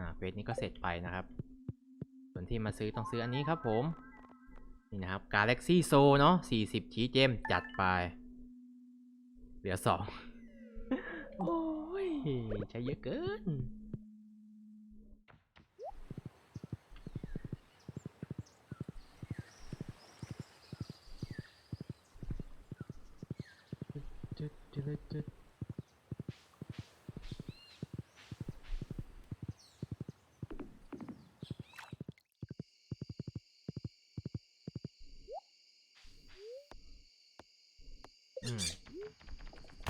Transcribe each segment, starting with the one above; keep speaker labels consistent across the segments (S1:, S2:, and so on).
S1: อ่าเฟสนี้ก็เสร็จไปนะครับ ส่วนที่มาซื้อต้องซื้ออันนี้ครับผม นี่นะครับ Galaxy z o เนาะ40ชีเจมจัดไป เหลือสองโอ้ย ใช้เยอะเกินจุดจุดจุด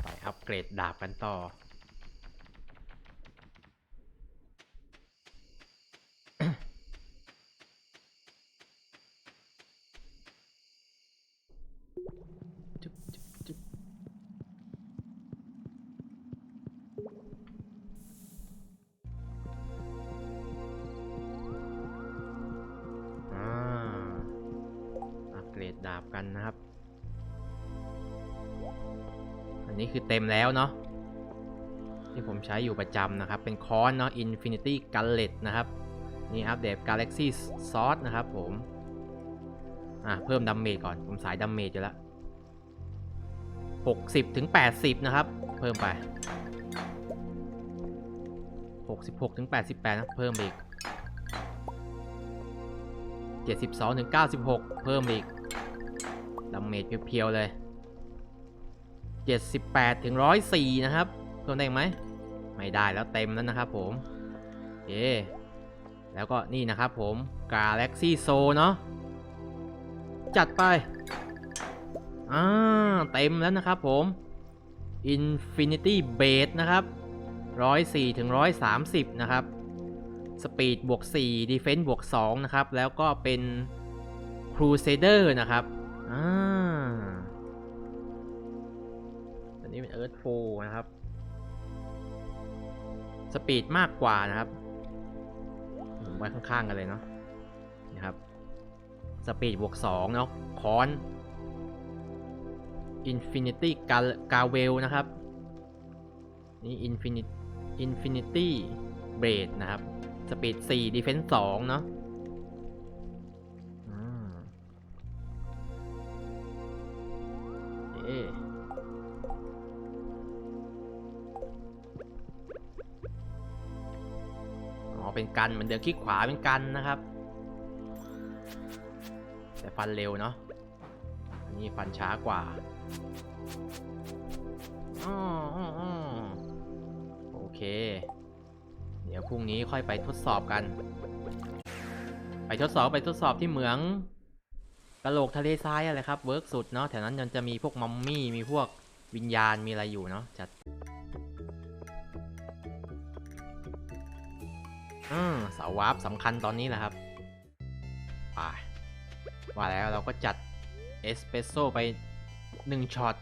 S1: ไปอัปเกรดดาบกันต่อจุ๊บจุ๊บจุ๊บอัปเกรดดาบกันนะครับ อันนี้คือเต็มแล้วเนาะที่ผมใช้อยู่ประจำนะครับ เป็นคอนเนาะ Infinity Gauntlet นะครับ นี่อัปเดต Galaxy Sword นะครับผม อะ เพิ่มดาเมจก่อน ผมสายดาเมจอยู่แล้ว 60ถึง80 นะครับ เพิ่มไป 66ถึง88 นะ เพิ่มอีก 72ถึง96 เพิ่มอีกดาเมจเพียวๆเลย 78 ถึง 104 นะครับเพิ่มได้ไหมไม่ได้แล้วเต็มแล้วนะครับผมโอเคแล้วก็นี่นะครับผม Galaxy z o เนาะจัดไปอ่าเต็มแล้วนะครับผม Infinity Base นะครับ 104 ถึง 130 นะครับสปีดบวก4 Defense บวก2นะครับ แล้วก็เป็น Crusader นะครับ อ่า เป็น Earth 4นะครับ สปีดมากกว่านะครับผมไว้ข้างๆกันเลยเนาะนะครับ สปีดบวก2เนาะคอน Infinity g a v e l นะครับ นี่ Infinity Infinity Blade นะครับ สปีด4 Defense 2เนาะอ่าเอ๊ เป็นกันเหมือนเดิมคลิกขวาเป็นกันนะครับ แต่ฟันเร็วเนาะอันนี้ฟันช้ากว่าอ๋ออโอเค เดี๋ยวพรุ่งนี้ค่อยไปทดสอบกัน ไปทดสอบไปทดสอบที่เหมืองกะโหลกทะเลทรายอะไรครับเวิร์กสุดเนาะแถวนั้นยังจะมีพวกมัมมี่มีพวกวิญญาณมีอะไรอยู่เนาะจัด อืมเสาวาร์ปสำคัญตอนนี้แหละครับไปว่าแล้วเราก็จัดเอสเปรสโซ่ไปหนึ่งช็อต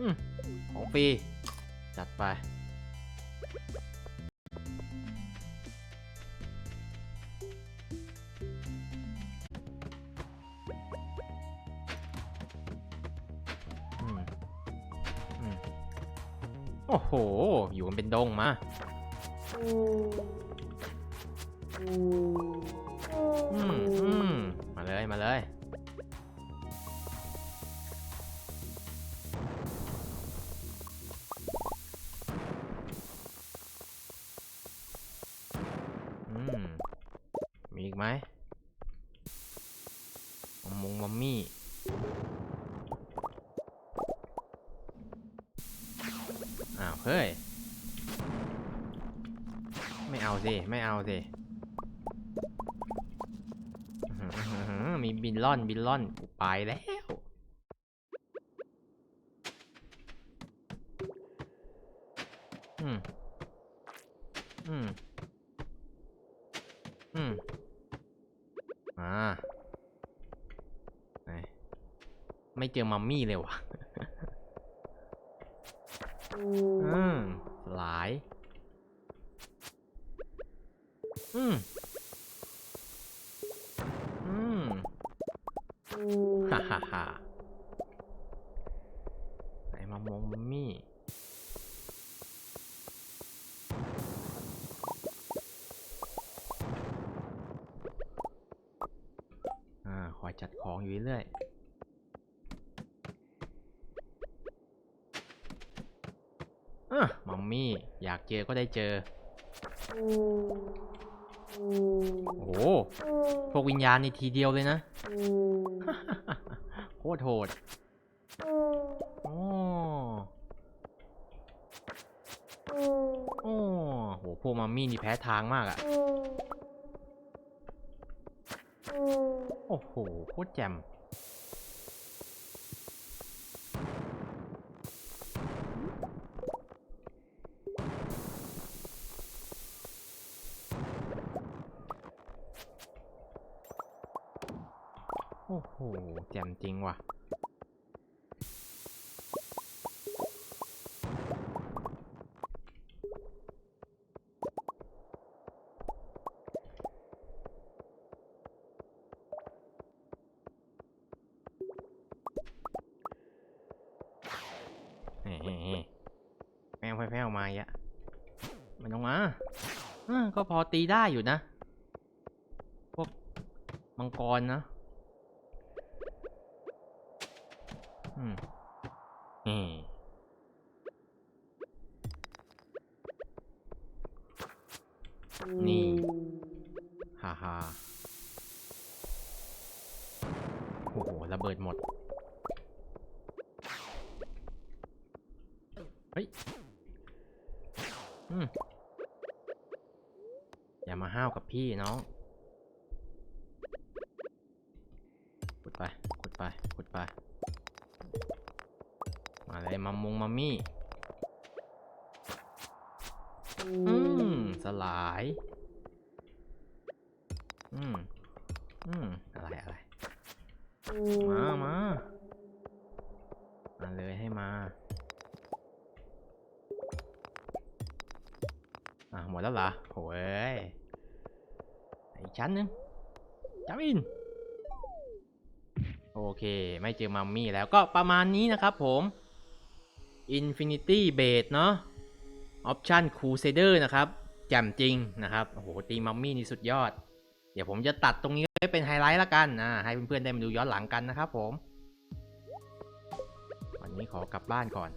S1: อืมของฟรี จัดไป โอ้โห อยู่กันเป็นดงมา อืมอืมมาเลย มาเลย อืม มีอีกไหมมัมมงมัมมี่อ้าว เฮ้ย เอาสิ ไม่เอาสิมีบินล่อนบินล่อนกูไปแล้ว อืม อืม อืม อ่า ไหน ไม่เจอมัมมี่เลยวะอืมสลาย อฮ่าฮ่าฮ่าไหนมามองมี่ อ่า คอยจัดของอยู่เรื่อยมัมมี่ อยากเจอก็ได้เจอ โอ้โหพวกวิญญาณนี่ทีเดียวเลยนะโคตรโหดโอ้โอ้โหพวกมัมมี่นี่แพ้ทางมากอะโอ้โห โคตรแจ่ม โอ้โหแจ่มจริงว่ะเฮ้แมวแพ้วมาอีกอะมันลงมาก็พอตีได้อยู่นะ พวกมังกรนะ อืม นี่นี่ ฮ่าฮ่าโอ้โห ระเบิดหมด เฮ้ย อืม อย่ามาห้าวกับพี่น้อง มาเลยมัมมงมัมมี่อืมสลาย อืม อืม อะไรอะไร มามามาเลยให้มา อะหมดแล้วเหรอโอ้ยอีกชั้นหนึงจับอิน โอเค ไม่เจอมัมมี่แล้วก็ประมาณนี้นะครับผม Infinity b a s e เนาะ Option Crusader นะครับแจ่มจริงนะครับโอ้โหตีมัมมี่นี่สุดยอด เดี๋ยวผมจะตัดตรงนี้ไว้เป็นไฮไลท์ละกันนะให้เพื่อนๆได้มาดูย้อนหลังกันนะครับผม วันนี้ขอกลับบ้านก่อน